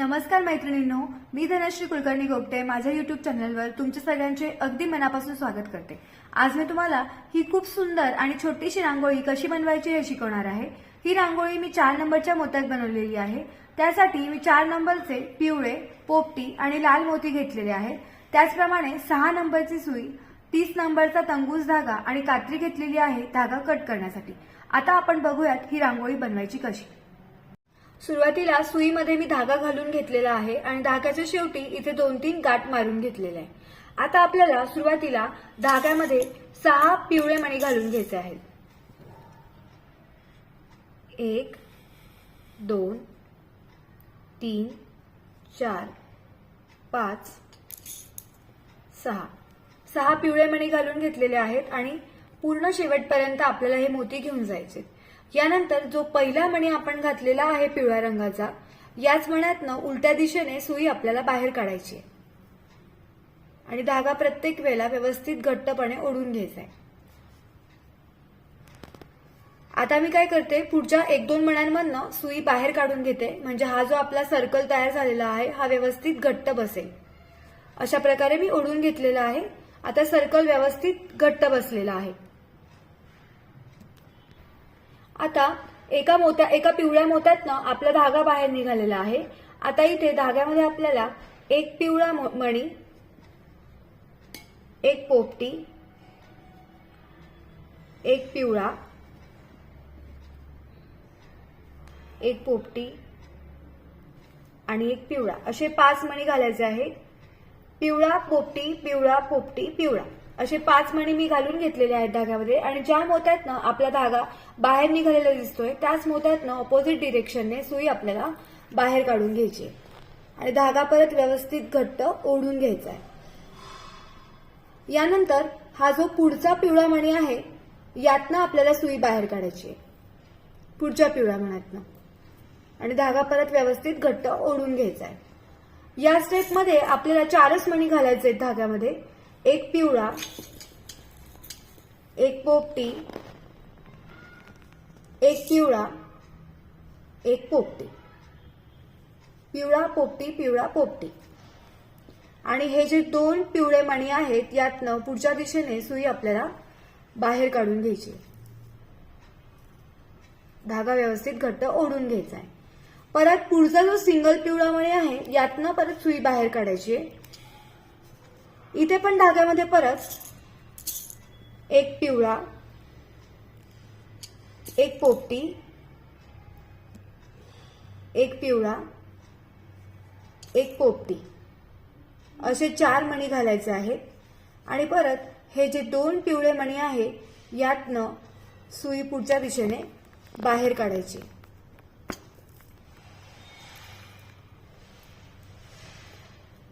नमस्कार मैत्रिणींनो मी धनश्री कुलकर्णी गोपटे माझ्या युट्यूब चॅनलवर तुमच्या सगळ्यांचे अगदी मनापासून स्वागत करते. आज मी तुम्हाला ही खूप सुंदर आणि छोटीशी रांगोळी कशी बनवायची हे शिकवणार आहे. ही रांगोळी मी चार नंबरच्या मोत्यात बनवलेली आहे. त्यासाठी मी चार नंबरचे पिवळे पोपटी आणि लाल मोती घेतलेले आहेत. त्याचप्रमाणे सहा नंबरची सुई तीस नंबरचा तंगूस धागा आणि कात्री घेतलेली आहे धागा कट करण्यासाठी. आता आपण बघूयात ही रांगोळी बनवायची कशी. सुरुवातीला सुईमध्ये मी धागा घालून घेतलेला आहे आणि धाग्याच्या शेवटी इथे दोन तीन गाठ मारून घेतलेले आहे आता आपल्याला सुरुवातीला धाग्यामध्ये सहा पिवळे मणी घालून घ्यायचे आहेत. एक दोन तीन चार पाच सहा. सहा पिवळे मणी घालून घेतलेले आहेत आणि पूर्ण शेवटपर्यंत आपल्याला हे मोती घेऊन जायचे यानंतर जो पहिला मणी आपण घातलेला आहे पिवळ्या रंगाचा याच मण्यातनं उलट्या दिशेने सुई आपल्याला बाहेर काढायची आहे. आणि धागा प्रत्येक वेळेला व्यवस्थित घट्टपणे ओढून घ्यायचा आहे. आता मी काय करते पुढच्या एक दोन मण्यांमधनं सुई बाहेर काढून घेते म्हणजे हा जो आपला सर्कल तयार झालेला आहे हा व्यवस्थित घट्ट बसेल. अशा प्रकारे मी ओढून घेतलेला आहे. आता सर्कल व्यवस्थित घट्ट बसलेला आहे. आता एका मोत्या एका पिवळ्या मोत्यातनं आपला धागा बाहेर निघालेला आहे. आता इथे धाग्यामध्ये आपल्याला एक पिवळा मणी एक पोपटी एक पिवळा एक पोपटी आणि एक पिवळा. असे पाच मणी घालायचे आहेत. पिवळा पोपटी पिवळा पोपटी पिवळा. असे पाच मणी मी घालून घेतलेले आहेत धाग्यामध्ये आणि ज्या मोत्यातनं आपला धागा बाहेर निघालेला दिसतोय त्याच मोत्यातनं ऑपोजिट डिरेक्शनने सुई आपल्याला बाहेर काढून घ्यायची आहे. आणि धागा परत व्यवस्थित घट्ट ओढून घ्यायचा आहे. यानंतर हा जो पुढचा पिवळा मणी आहे यातनं आपल्याला सुई बाहेर काढायची आहे. पुढच्या पिवळ्या मण्यातनं. आणि धागा परत व्यवस्थित घट्ट ओढून घ्यायचा आहे. या स्टेपमध्ये आपल्याला चारच मणी घालायचे आहेत धाग्यामध्ये. एक पिवळा एक पोपटी एक पिवळा एक पोपटी. पिवळा पोपटी पिवळा पोपटी. आणि हे जे दोन पिवळे मणी आहेत यातनं पुढच्या दिशेने सुई आपल्याला बाहेर काढून घ्यायची आहे. धागा व्यवस्थित घट्ट ओढून घ्यायचा आहे. परत पुढचा जो सिंगल पिवळा मणी आहे यातनं परत सुई बाहेर काढायची आहे. इथे पण धाग्यामध्ये परत एक पिवळा एक पोपटी एक पिवळा एक पोपटी. असे चार मणी घालायचे आहेत. आणि परत हे जे दोन पिवळे मणी आहे यातनं सुई पुढच्या दिशेने बाहेर काढायची.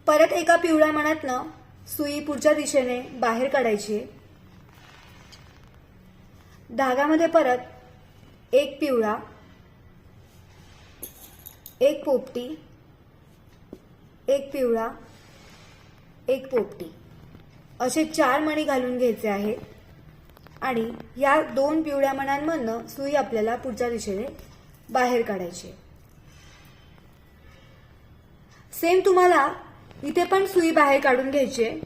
परत एका पिवळ्या मणातनं सुई पुढच्या दिशेने बाहेर काढायची. धागामध्ये परत एक पिवळा एक पोपटी एक पिवळा एक पोपटी. असे चार मणी घालून घ्यायचे आहेत. आणि या दोन पिवळ्या मण्यांमधनं सुई आपल्याला पुढच्या दिशेने बाहेर काढायची सेम तुम्हाला इथे पण सुई बाहेर काढून घ्यायची आहे.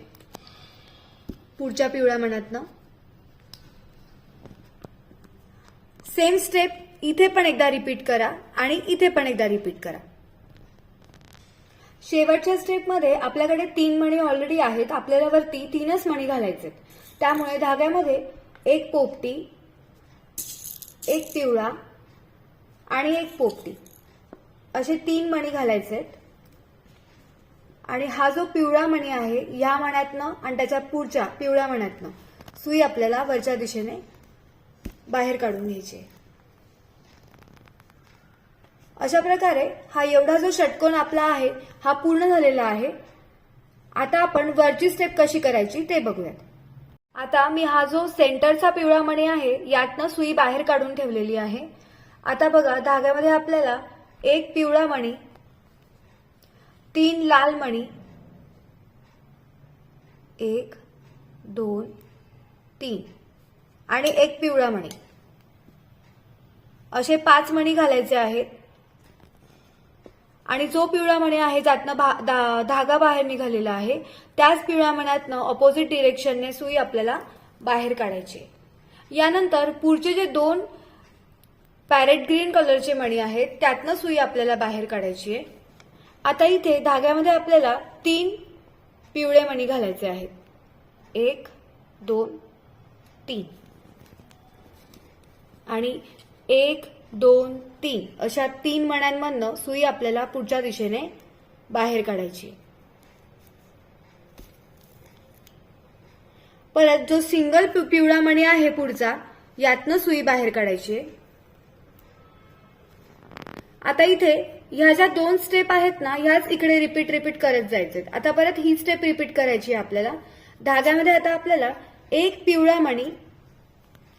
पुढच्या पिवळ्या मनातनं. सेम स्टेप इथे पण एकदा रिपीट करा आणि इथे पण एकदा रिपीट करा. शेवटच्या स्टेपमध्ये आपल्याकडे तीन मणी ऑलरेडी आहेत. आपल्याला वरती तीनच मणी घालायचे त्यामुळे धाग्यामध्ये एक पोपटी एक पिवळा आणि एक पोपटी. असे तीन मणी घालायचे आहेत. आणि हा जो पिवळा मणी आहे या मण्यातनं आणि त्याच्या पुढच्या पिवळ्या मण्यातनं सुई आपल्याला वरच्या दिशेने बाहेर काढून घ्यायची आहे. अशा प्रकारे हा एवढा जो षटकोन आपला आहे हा पूर्ण झालेला आहे. आता आपण वरची स्टेप कशी करायची ते बघूयात. आता मी हा जो सेंटरचा पिवळा मणी आहे यातनं सुई बाहेर काढून ठेवलेली आहे. आता बघा धाग्यामध्ये आपल्याला एक पिवळा मणी तीन लाल मणी. एक दोन तीन. आणि एक पिवळा मणी. असे पाच मणी घालायचे आहेत. आणि जो पिवळा मणी आहे ज्यातनं भा- धा- धागा बाहेर निघालेला आहे त्याच पिवळ्या मण्यातनं ऑपोजिट डिरेक्शनने सुई आपल्याला बाहेर काढायची आहे. यानंतर पुढचे जे दोन पॅरेट ग्रीन कलरचे मणी आहेत त्यातनं सुई आपल्याला बाहेर काढायची आहे. आता इथे धाग्यामध्ये आपल्याला तीन पिवळे मणी घालायचे आहेत. एक दोन तीन. आणि एक दोन तीन. अशा तीन मण्यांमधनं सुई आपल्याला पुढच्या दिशेने बाहेर काढायची. परत जो सिंगल पिवळा मणी आहे पुढचा यातनं सुई बाहेर काढायची. आहे. आता इथे ह्या ज्या दोन स्टेप आहेत ना ह्याच इकडे रिपीट रिपीट करत जायचे आता परत ही स्टेप रिपीट करायची आपल्याला. धाग्यामध्ये आता आपल्याला एक पिवळा मणी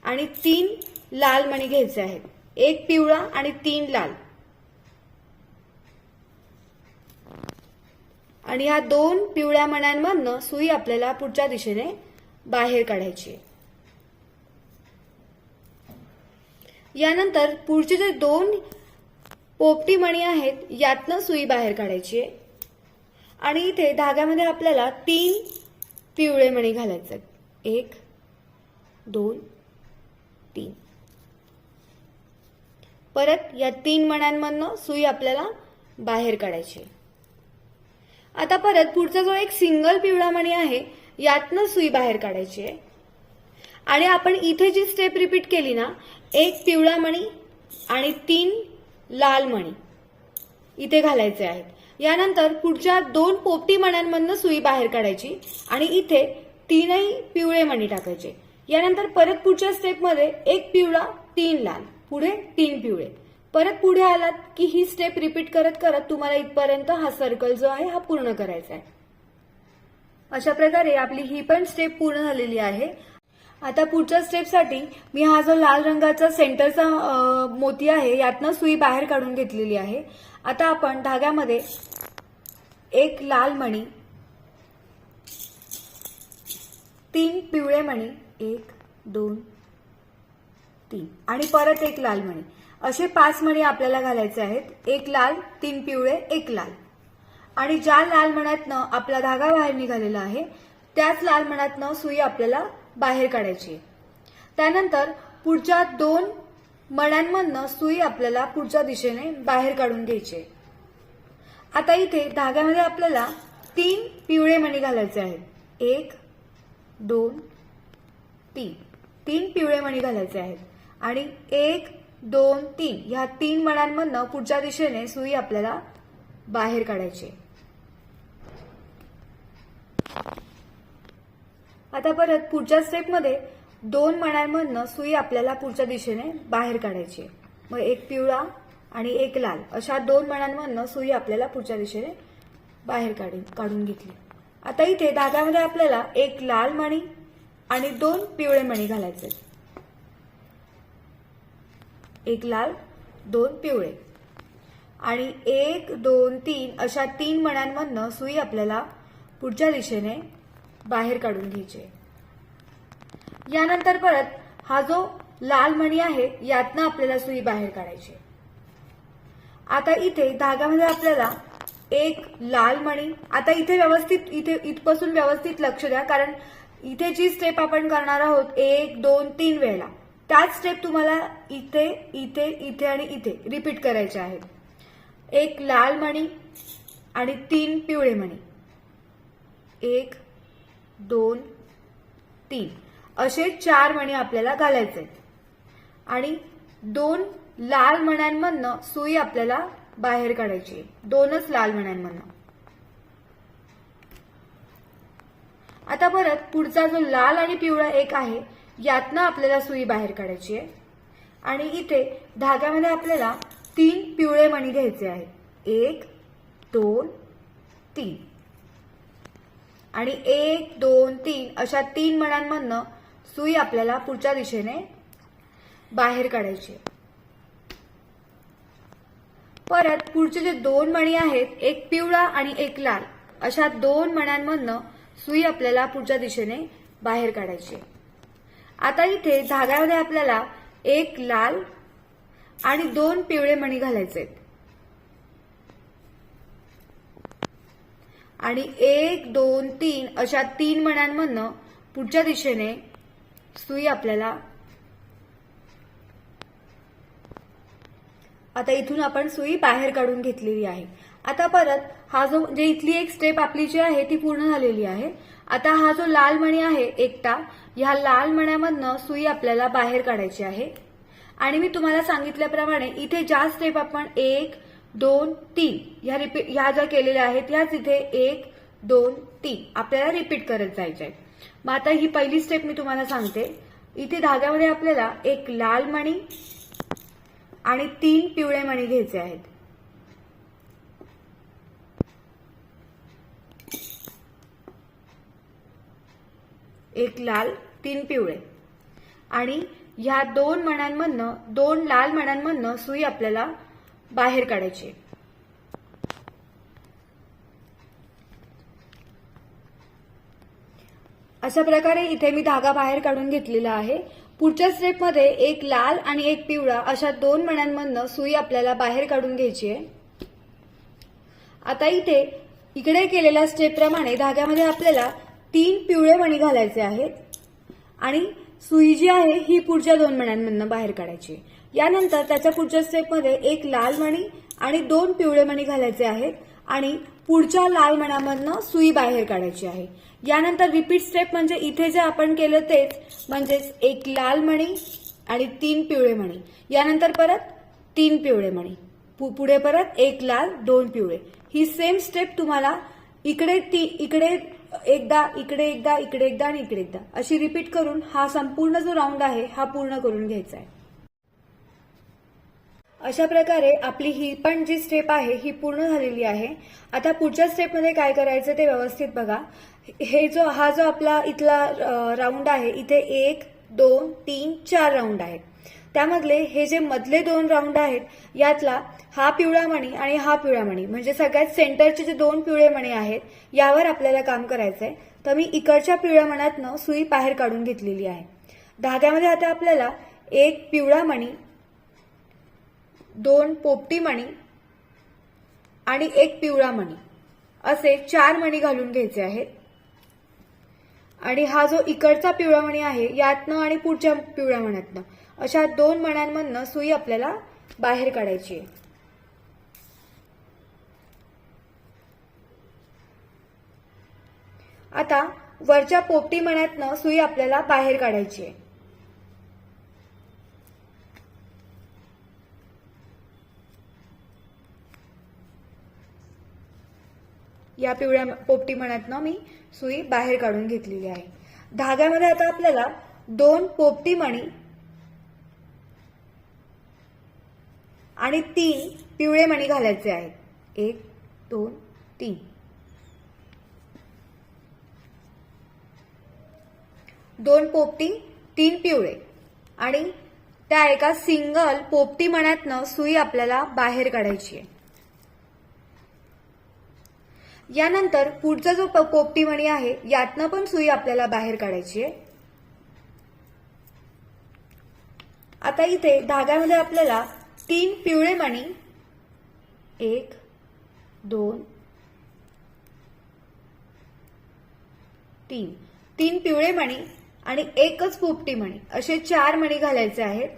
आणि तीन लाल मणी घ्यायचे आहेत. एक पिवळा आणि तीन लाल. आणि ह्या दोन पिवळ्या मण्यांमधनं सुई आपल्याला पुढच्या दिशेने बाहेर काढायची यानंतर पुढचे जे दोन पोपटी मणी आहेत यातनं सुई बाहेर काढायची आहे आणि इथे धाग्यामध्ये आपल्याला तीन पिवळे मणी घालायचे आहेत. एक दोन तीन परत या तीन मण्यांमधनं सुई आपल्याला बाहेर काढायची आहे. आता परत पुढचा जो एक सिंगल पिवळा मणी आहे यातनं सुई बाहेर काढायची आहे आणि आपण इथे जी स्टेप रिपीट केली ना एक पिवळा मणी आणि तीन लाल मणी इथे घालायचे आहेत. यानंतर पुढच्या दोन पोपटी मण्यांमधनं सुई बाहेर काढायची आणि इथे तीनही पिवळे मणी टाकायचे. यानंतर परत पुढच्या स्टेपमध्ये एक पिवळा तीन लाल. पुढे तीन पिवळे. परत पुढे आलात की ही स्टेप रिपीट करत करत तुम्हाला इथपर्यंत हा सर्कल जो आहे हा पूर्ण करायचा आहे. अशा प्रकारे आपली ही पण स्टेप पूर्ण झालेली आहे. आता पुढच्या स्टेपसाठी मी हा जो लाल रंगाचा सेंटरचा मोती आहे यातनं सुई बाहेर काढून घेतलेली आहे. आता आपण धाग्यामध्ये एक लाल मणी तीन पिवळे मणी एक दोन तीन आणि परत एक लाल मणी. असे पाच मणी आपल्याला घालायचे आहेत. एक लाल तीन पिवळे एक लाल. आणि ज्या लाल मण्यातनं आपला धागा बाहेर निघालेला आहे त्याच लाल मणातनं सुई आपल्याला बाहेर काढायची. त्यानंतर पुढच्या दोन मण्यांमधनं सुई आपल्याला पुढच्या दिशेने बाहेर काढून घ्यायची. आता इथे धाग्यामध्ये आपल्याला तीन पिवळे मणी घालायचे आहेत. एक दोन तीन. तीन पिवळे मणी घालायचे आहेत. आणि एक दोन तीन. ह्या तीन मण्यांमधनं पुढच्या दिशेने सुई आपल्याला बाहेर काढायची. आता परत पुढच्या स्टेपमध्ये दोन मण्यांमधनं सुई आपल्याला पुढच्या दिशेने बाहेर काढायची आहे. मग एक पिवळा आणि एक लाल अशा दोन मण्यांमधनं सुई आपल्याला पुढच्या दिशेने बाहेर काढून काढून घेतली. आता इथे धाग्यामध्ये आपल्याला एक लाल मणी आणि दोन पिवळे मणी घालायचे एक लाल दोन पिवळे. आणि एक दोन तीन अशा तीन मण्यांमधनं सुई आपल्याला पुढच्या दिशेने बाहेर काढून घ्यायचे. यानंतर परत हा जो लाल मणी आहे यातनं आपल्याला सुई बाहेर काढायची. आता इथे धागामध्ये आपल्याला एक लाल मणी आता इथे व्यवस्थित इथे इथपासून व्यवस्थित लक्ष द्या कारण इथे जी स्टेप आपण करणार आहोत एक दोन तीन वेळेला त्याच स्टेप तुम्हाला इथे इथे इथे आणि इथे रिपीट करायचे आहेत एक लाल मणी आणि तीन पिवळे मणी. एक दोन तीन. असे चार मणी आपल्याला घालायचे आणि दोन लाल मण्यांमधनं सुई आपल्याला बाहेर काढायची आहे. दोनच लाल मण्यांमधनं आता परत पुढचा जो लाल आणि पिवळा एक आहे यातनं आपल्याला सुई बाहेर काढायची आहे. आणि इथे धाग्यामध्ये आपल्याला तीन पिवळे मणी घ्यायचे आहेत. एक दोन तीन. आणि एक दोन तीन अशा तीन मण्यांमधनं सुई आपल्याला पुढच्या दिशेने बाहेर काढायची परत पुढचे जे दोन मणी आहेत एक पिवळा आणि एक लाल अशा दोन मण्यांमधनं सुई आपल्याला पुढच्या दिशेने बाहेर काढायची आता इथे धाग्यामध्ये आपल्याला एक लाल आणि दोन पिवळे मणी घालायचे आहेत. आणि एक दोन तीन अशा तीन मण्यांमधनं पुढच्या दिशेने सुई आपल्याला आता इथून आपण सुई बाहेर काढून घेतलेली आहे. आता परत हा जो जे इथली एक स्टेप आपली जी आहे ती पूर्ण झालेली आहे. आता हा जो लाल मणी आहे एकटा ह्या लाल मण्यामधनं सुई आपल्याला बाहेर काढायची आहे. आणि मी तुम्हाला सांगितल्याप्रमाणे इथे ज्या स्टेप आपण एक दोन तीन. ह्या रिपीट ह्या ज्या केलेल्या आहेत ह्याच इथे एक दोन तीन. आपल्याला रिपीट करत जायचे आहेत मग आता ही पहिली स्टेप मी तुम्हाला सांगते. इथे धाग्यामध्ये आपल्याला एक लाल मणी आणि तीन पिवळे मणी घ्यायचे आहेत. एक लाल तीन पिवळे. आणि ह्या दोन मण्यांमधनं दोन लाल मण्यांमधनं सुई आपल्याला बाहेर काढायची. अशा प्रकारे इथे मी धागा बाहेर काढून घेतलेला आहे. पुढच्या स्टेपमध्ये एक लाल आणि एक पिवळा अशा दोन मण्यांमधनं सुई आपल्याला बाहेर काढून घ्यायची आहे. आता इथे इकडे केलेल्या स्टेपप्रमाणे धाग्यामध्ये आपल्याला तीन पिवळे मणी घालायचे आहेत. आणि सुई जी आहे ही पुढच्या दोन मण्यांमधनं बाहेर काढायची आहे. यानंतर त्याच्या पुढच्या स्टेपमध्ये एक लाल मणी आणि दोन पिवळे मणी घालायचे आहेत आणि पुढच्या लाल मण्यामधनं सुई बाहेर काढायची आहे. यानंतर रिपीट स्टेप म्हणजे इथे जे आपण केलं तेच म्हणजेच एक लाल मणी आणि तीन पिवळे मणी. यानंतर परत तीन पिवळे मणी. पु- पुढे परत एक लाल दोन पिवळे. ही सेम स्टेप तुम्हाला इकडे ती इकडे एकदा इकडे एकदा इकडे एकदा आणि इकडे एकदा अशी रिपीट करून हा संपूर्ण जो राऊंड आहे हा पूर्ण करून घ्यायचा आहे. अशा प्रकारे आपली ही पण जी स्टेप आहे ही पूर्ण झालेली आहे. आता पुढच्या स्टेपमध्ये काय करायचं ते व्यवस्थित बघा. हे जो हा जो आपला इथला राऊंड आहे इथे एक दोन तीन चार राऊंड आहेत. त्यामधले हे जे मधले दोन राऊंड आहेत यातला हा पिवळा मणी आणि हा पिवळा मणी म्हणजे सगळ्यात सेंटरचे जे दोन पिवळे मणी आहेत यावर आपल्याला काम करायचंय. तर मी इकडच्या पिवळ्या मण्यातनं सुई बाहेर काढून घेतलेली आहे. धाग्यामध्ये आता आपल्याला एक पिवळा मणी दोन पोपटी मणी आणि एक पिवळा मणी. असे चार मणी घालून घ्यायचे आहेत. आणि हा जो इकडचा पिवळा मणी आहे यातनं आणि पुढच्या पिवळ्या मण्यातनं अशा दोन मण्यांमधनं सुई आपल्याला बाहेर काढायची आहे. आता वरच्या पोपटी मण्यातनं सुई आपल्याला बाहेर काढायची आहे. या पिवळ्या पोपटी मण्यातनं मी सुई बाहेर काढून घेतलेली आहे. धाग्यामध्ये आता आपल्याला दोन पोपटी मणी आणि तीन पिवळे मणी घालायचे आहेत. एक दोन तीन. दोन पोपटी तीन पिवळे. आणि त्या एका सिंगल पोपटी मण्यातनं सुई आपल्याला बाहेर काढायची आहे. यानंतर पुढचा जो प- पोपटी मणी आहे यातनं पण सुई आपल्याला बाहेर काढायची आहे. आता इथे धाग्यामध्ये आपल्याला तीन पिवळे मणी. एक दोन तीन. तीन पिवळे मणी आणि एकच पोपटी मणी असे चार मणी घालायचे आहेत.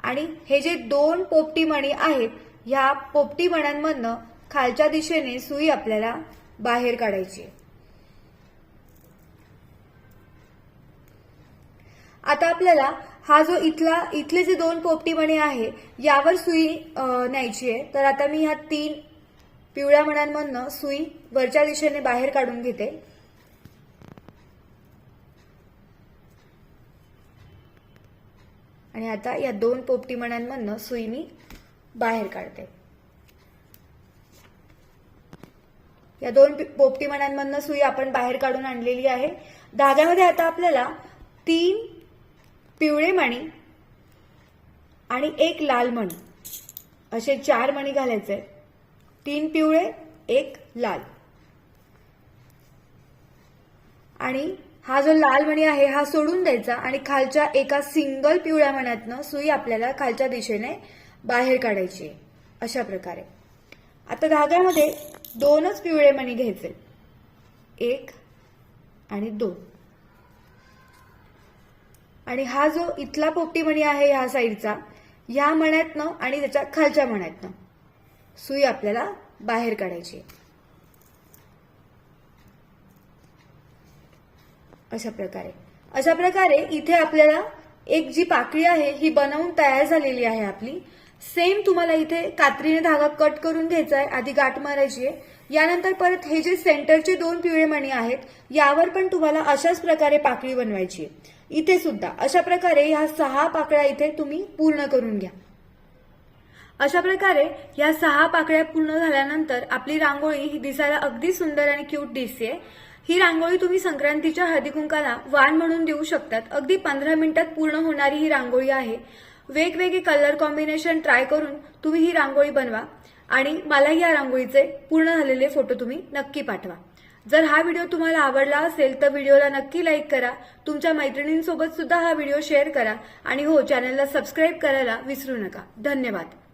आणि हे जे दोन पोपटी मणी आहेत ह्या पोपटी मण्यांमधनं खालच्या दिशेने सुई आपल्याला बाहेर काढायची. आता आपल्याला हा जो इथला इथले जे दोन पोपटी मणी आहे यावर सुई न्यायची आहे. तर आता मी ह्या तीन पिवळ्या मण्यांमधनं सुई वरच्या दिशेने बाहेर काढून घेते. आणि आता या दोन पोपटी मण्यांमधनं सुई मी बाहेर काढते. या दोन पोपटी मण्यांमधनं सुई आपण बाहेर काढून आणलेली आहे. धाग्यामध्ये आता आपल्याला तीन पिवळे मणी आणि एक लाल मणी. असे चार मणी घालायचे तीन पिवळे एक लाल. आणि हा जो लाल मणी आहे हा सोडून द्यायचा आणि खालच्या एका सिंगल पिवळ्या मण्यातनं सुई आपल्याला खालच्या दिशेने बाहेर काढायची आहे. अशा प्रकारे. आता धाग्यामध्ये दोनच पिवळे मणी घ्यायचे. एक आणि दोन. आणि हा जो इथला पोपटी मणी आहे ह्या साईडचा ह्या मण्यातनं आणि त्याच्या खालच्या मण्यातनं. सुई आपल्याला बाहेर काढायची आहे. अशा प्रकारे. अशा प्रकारे इथे आपल्याला एक जी पाकळी आहे ही बनवून तयार झालेली आहे आपली. सेम तुम्हाला इथे कात्रीने धागा कट करून घ्यायचा आहे आधी गाठ मारायची आहे. यानंतर परत हे जे सेंटरचे दोन पिवळे मणी आहेत यावर पण तुम्हाला अशाच प्रकारे पाकळी बनवायची आहे. इथे सुद्धा अशा प्रकारे ह्या सहा पाकळ्या इथे तुम्ही पूर्ण करून घ्या. अशा प्रकारे या सहा पाकळ्या पूर्ण झाल्यानंतर आपली रांगोळी ही दिसायला अगदी सुंदर आणि क्यूट दिसते ही रांगोळी तुम्ही संक्रांतीच्या हळदी कुंकाला वाण म्हणून देऊ शकतात. अगदी पंधरा मिनिटात पूर्ण होणारी ही रांगोळी आहे. वेगवेगळे कलर कॉम्बिनेशन ट्राय करून तुम्ही ही रांगोळी बनवा. आणि मला या रांगोळीचे पूर्ण झालेले फोटो तुम्ही नक्की पाठवा. जर हा व्हिडिओ तुम्हाला आवडला असेल तर व्हिडिओला नक्की लाईक करा. तुमच्या मैत्रिणींसोबत सुद्धा हा व्हिडिओ शेअर करा. आणि हो चॅनलला सबस्क्राईब करायला विसरू नका. धन्यवाद.